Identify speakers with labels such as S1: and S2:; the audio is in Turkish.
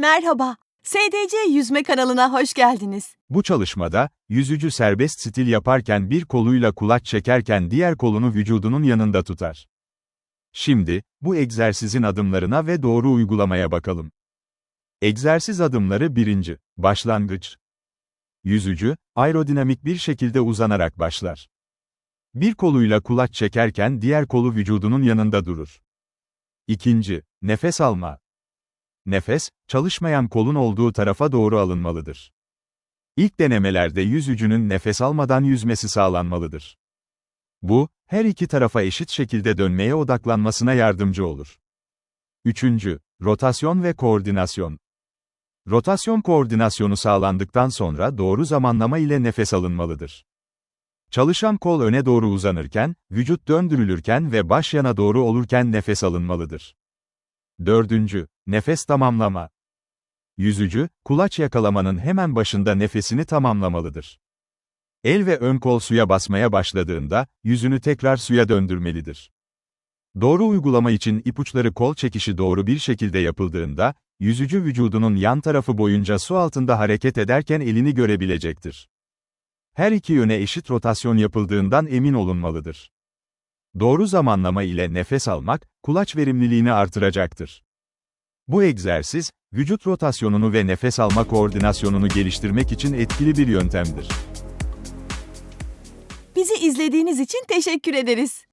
S1: Merhaba, SDC Yüzme kanalına hoş geldiniz.
S2: Bu çalışmada, yüzücü serbest stil yaparken bir koluyla kulaç çekerken diğer kolunu vücudunun yanında tutar. Şimdi, bu egzersizin adımlarına ve doğru uygulamaya bakalım. Egzersiz adımları 1. Başlangıç. Yüzücü, aerodinamik bir şekilde uzanarak başlar. Bir koluyla kulaç çekerken diğer kolu vücudunun yanında durur. 2. Nefes alma. Nefes, çalışmayan kolun olduğu tarafa doğru alınmalıdır. İlk denemelerde yüzücünün nefes almadan yüzmesi sağlanmalıdır. Bu, her iki tarafa eşit şekilde dönmeye odaklanmasına yardımcı olur. 3. Rotasyon ve koordinasyon. Rotasyon koordinasyonu sağlandıktan sonra doğru zamanlama ile nefes alınmalıdır. Çalışan kol öne doğru uzanırken, vücut döndürülürken ve baş yana doğru olurken nefes alınmalıdır. 4. Nefes tamamlama. Yüzücü, kulaç yakalamanın hemen başında nefesini tamamlamalıdır. El ve ön kol suya basmaya başladığında, yüzünü tekrar suya döndürmelidir. Doğru uygulama için ipuçları kol çekişi doğru bir şekilde yapıldığında, yüzücü vücudunun yan tarafı boyunca su altında hareket ederken elini görebilecektir. Her iki yöne eşit rotasyon yapıldığından emin olunmalıdır. Doğru zamanlama ile nefes almak, kulaç verimliliğini artıracaktır. Bu egzersiz, vücut rotasyonunu ve nefes alma koordinasyonunu geliştirmek için etkili bir yöntemdir.
S1: Bizi izlediğiniz için teşekkür ederiz.